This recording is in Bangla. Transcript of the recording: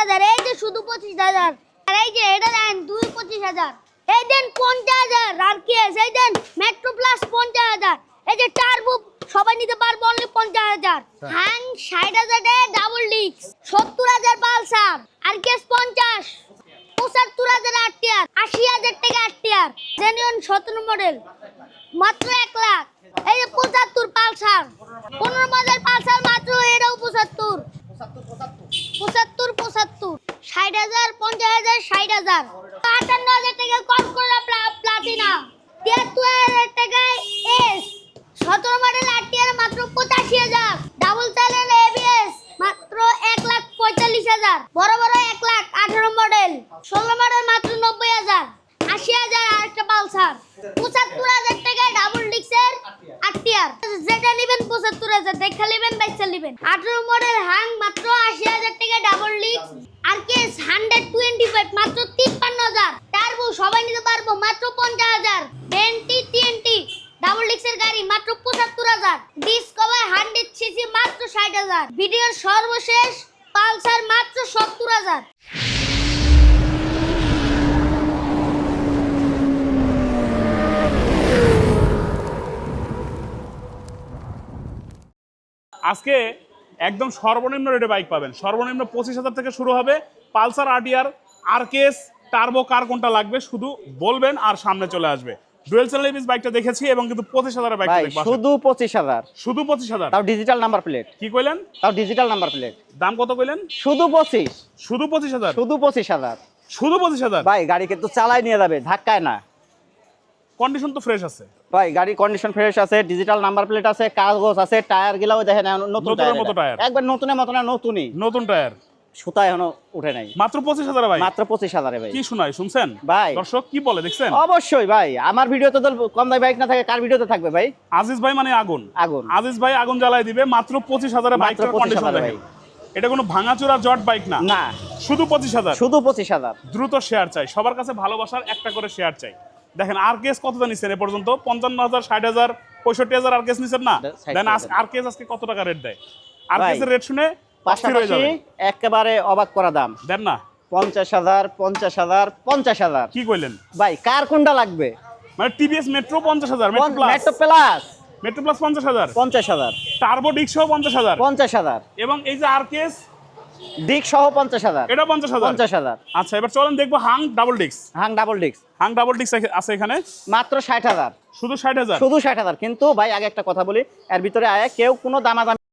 হাজার এই যে শুধু পঁচিশ হাজার। আর এই যে এটা দেন দুই পঁচিশ হাজার। এই দেন পঞ্চাশ হাজার আর কি আছে? এই দেন মেট্রো প্লাস পঞ্চাশ হাজার। এই যে টার্বো সবাই নিতে পারব অনলি পঞ্চাশ হাজার। হ্যাং। ষাট হাজারে ডাবল ডিস্ক সত্তর হাজার পালসার আর কেস পঞ্চাশ? পঁচাত্তর হাজার আট টিয়ার আশি হাজার টাকা আট টিয়ার জেনুইন সতেরো মডেল মাত্র এক লাখ। এই যে পঁচাত্তর পালসার পনেরো মডেল পালসার মাত্র এটাও পঁচাত্তর পঁচাত্তর পঁচাত্তর ষাট হাজার পঞ্চাশ হাজার। মডেল আট মাত্র পঁচাশি হাজার। ডাবল এবিএস মাত্র এক লাখ পঁয়তাল্লিশ হাজার। বড় বড় এক লাখ আঠারো মডেল ষোলো মডেল মাত্র নব্বই হাজার। আশি হাজার আর একটা পালসার পঁচাত্তর হাজার টাকায় ডাবল ডিক্সের আট টিয়ার যেটা নেবেন পঁচাত্তর হাজার, দেখা নেবেন মডেল হ্যাং মাত্র আশি হাজার টাকায় ডাবল ডিক্স আর কেস হান্ড্রেড টোয়েন্টি ফাইভ মাত্র তিপ্পান্ন হাজার টার্বো সবাই নিতে পারব মাত্র পঞ্চাশ হাজার। বেন্টি টিএনটি ডাবল ডিক্সের গাড়ি মাত্র পঁচাত্তর হাজার। ডিসকভার হান্ড্রেড সিসি মাত্র ষাট হাজার। ভিডিওর সর্বশেষ পালসার মাত্র সত্তর হাজার। আজকে একদম সর্বনিম্ন রেটে বাইক পাবেন। সর্বনিম্ন পঁচিশ হাজার থেকে শুরু হবে পালসার, আরটিআর আরকেএস টার্বো কার কোনটা লাগবে শুধু বলবেন আর সামনে চলে আসবে। ডুয়েল সেলেবিস বাইকটা দেখেছি এবং কিন্তু পঁচিশ হাজারের বাইকটা ভাই শুধু পঁচিশ হাজার। শুধু পঁচিশ হাজার? তাও ডিজিটাল নাম্বার প্লেট কি কইলেন? তাও ডিজিটাল নাম্বার প্লেট দাম কত কইলেন? শুধু পঁচিশ। শুধু পঁচিশ হাজার? শুধু পঁচিশ হাজার। শুধু পঁচিশ হাজার? ভাই গাড়ি কিন্তু চালাই নিয়ে যাবে ধাক্কায় না। কন্ডিশন তো ফ্রেশ আছে। ভাই গাড়ি কন্ডিশন ফ্রেশ আছে ডিজিটাল নাম্বার প্লেট আছে কাগজ আছে টায়ার গিলাও দেখেন নতুন টায়ার। একবার নতুনের মতো না নতুনই। নতুন টায়ার সুতা এখনও উঠে নাই। মাত্র পঁচিশ হাজার ভাই? মাত্র পঁচিশ হাজারে ভাই। কি শোনায় শুনছেন? ভাই। দর্শক কি বলে দেখছেন? অবশ্যই ভাই আমার ভিডিওতে তো কম দামি বাইক না থাকে কার ভিডিওতে থাকবে ভাই? আজিজ ভাই মানে আগুন। আগুন। আজিজ ভাই আগুন জ্বালাই দিবে মাত্র পঁচিশ মাত্র বাইকটার 25,000 কন্ডিশন। দেখেন। এটা কোনো ভাঙাচোরা জট বাইক না। না। শুধু পঁচিশ হাজার। শুধু পঁচিশ হাজার। দ্রুত শেয়ার চাই। সবার কাছে ভালোবাসার একটা করে শেয়ার চাই। দেখেন আর কেস কতটা নিচ্ছেন এ পর্যন্ত? পঞ্চান্ন হাজার ষাট হাজার পঁয়ষট্টি হাজার আর কেস নিচ্ছেন না? দেন আর কেস আজকে কত টাকা রেট দেয়? আর কেসের রেট শুনে পাশাপাশি একেবারে অবাক করা দাম। দেন না। পঞ্চাশ হাজার পঞ্চাশ হাজার পঞ্চাশ হাজার। কি কইলেন? ভাই কার কোনটা লাগবে? মানে টিভিএস মেট্রো পঞ্চাশ হাজার মেট্রো প্লাস মেট্রো প্লাস পঞ্চাশ হাজার। পঞ্চাশ হাজার। টার্বো ডিক্সও পঞ্চাশ হাজার। পঞ্চাশ হাজার। এবং এই যে আর কেস ডিক সহ পঞ্চাশ হাজার। এটা পঞ্চাশ হাজার। পঞ্চাশ হাজার। আচ্ছা এবার চলেন দেখব হাং ডাবল ডিক্স Hang double disc Hang double ডিক্স আছে এখানে। মাত্র ষাট হাজার। শুধু ষাট হাজার। শুধু ষাট হাজার। কিন্তু ভাই আগে একটা কথা বলি এর ভিতরে আয় কেউ কোনো দামাদামি